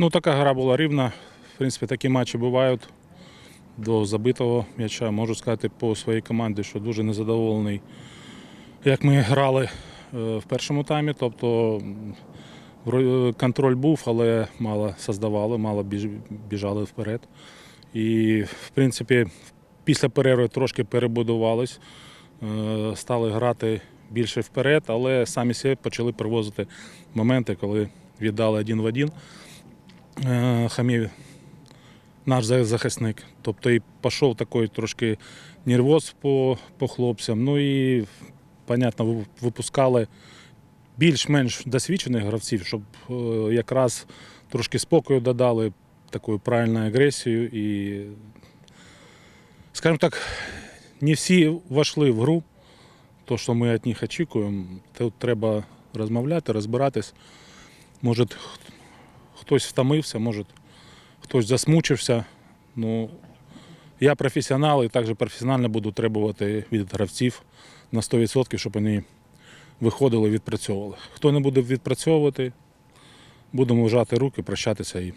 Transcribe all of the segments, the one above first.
Ну, така гра була рівна. В принципі, такі матчі бувають. До забитого м'яча можу сказати по своїй команді, що дуже незадоволений, як ми грали е, в першому таймі. Тобто контроль був, але мало создавали, мало біжали вперед. І, в принципі, після перерви трошки перебудувались, е, стали грати більше вперед, але самі себе почали привозити моменти, коли віддали один в один. Е, Хамів наш захисник. Тобто і пішов такий трошки нервоз по, по хлопцям. Ну і, понятно, випускали більш-менш досвідчених гравців, щоб е, якраз трошки спокою додали, такою правильною агресією. І, скажімо так, не всі війшли в гру, то, що ми від них очікуємо. Тут треба розмовляти, розбиратись. Може, хтось втомився, може, хтось засмучився. Ну, я професіонал і також професіонально буду требувати від гравців на 100%, щоб вони виходили і відпрацьовували. Хто не буде відпрацьовувати, будемо вжати руки, прощатися. І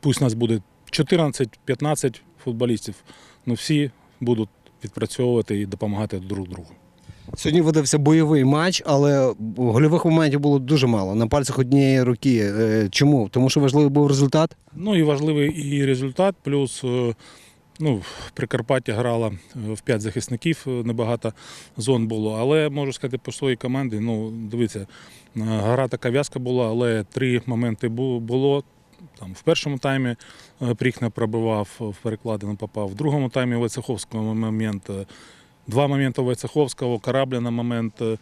пусть нас буде 14-15 футболістів, але всі будуть відпрацьовувати і допомагати друг другу. Сьогодні видався бойовий матч, але гольових моментів було дуже мало. На пальцях однієї руки. Е, Чому? Тому що важливий був результат. Ну і важливий і результат, плюс е, ну, Прикарпаття грала е, в п'ять захисників, небагато зон було. Але можу сказати по своїй команді, ну, дивіться, гра така в'язка була, але три моменти було. Там, в першому таймі Пріхна пробивав, в перекладину попав. В другому таймі Войцеховського момент. Два моменти Войцеховського, Карабля на момент е,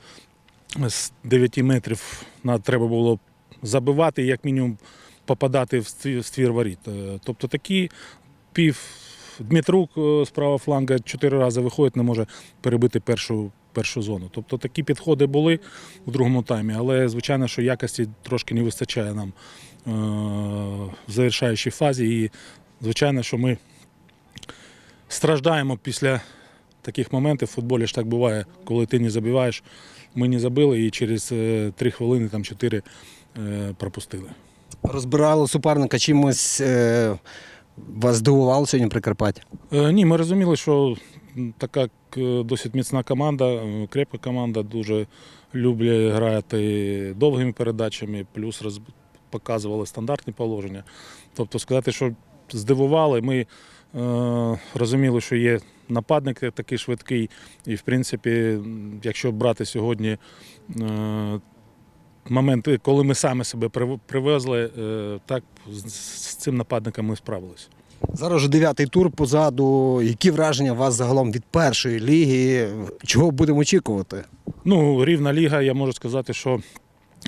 з 9 метрів треба було забивати, і як мінімум попадати в ствір, воріт. Е, Тобто такі пів Дмитрук е, з правого фланга чотири рази виходить, не може перебити першу, першу зону. Тобто такі підходи були у другому таймі, але звичайно, що якості трошки не вистачає нам в завершаючій фазі. І звичайно, що ми страждаємо після таких моментів. В футболі ж так буває, коли ти не забиваєш. Ми не забили і через е, три хвилини, там чотири е, пропустили. Розбирали суперника чимось. Е, вас здивувало сьогодні Прикарпаття? Ні, ми розуміли, що така досить міцна команда, крепка команда, дуже люблять грати довгими передачами, плюс роз... показували стандартні положення. Тобто сказати, що здивували, ми розуміли, що є нападник такий швидкий, і в принципі, якщо брати сьогодні. Е, Моменти, коли ми самі себе привезли, е, так з цим нападником ми справилися. Зараз вже дев'ятий тур позаду. Які враження у вас загалом від першої ліги? Чого будемо очікувати? Ну, рівна ліга, я можу сказати, що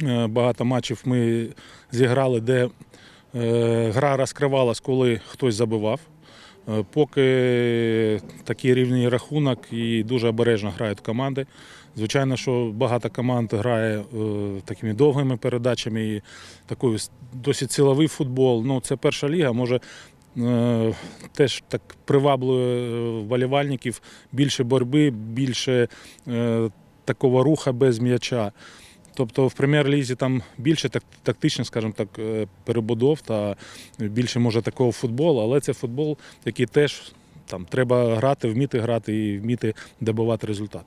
е, багато матчів ми зіграли, де е, гра розкривалась, коли хтось забивав. Е, Поки такий рівний рахунок і дуже обережно грають команди. Звичайно, що багато команд грає е, такими довгими передачами і такий с- досить силовий футбол. Ну, це перша ліга, може е, теж так приваблює вболівальників більше боротьби, більше такого руха без м'яча. Тобто в прем'єр-лізі там більше так, тактично, скажімо так, е, перебудов та більше може такого футболу, але це футбол, який теж там треба грати, вміти грати і вміти добувати результат.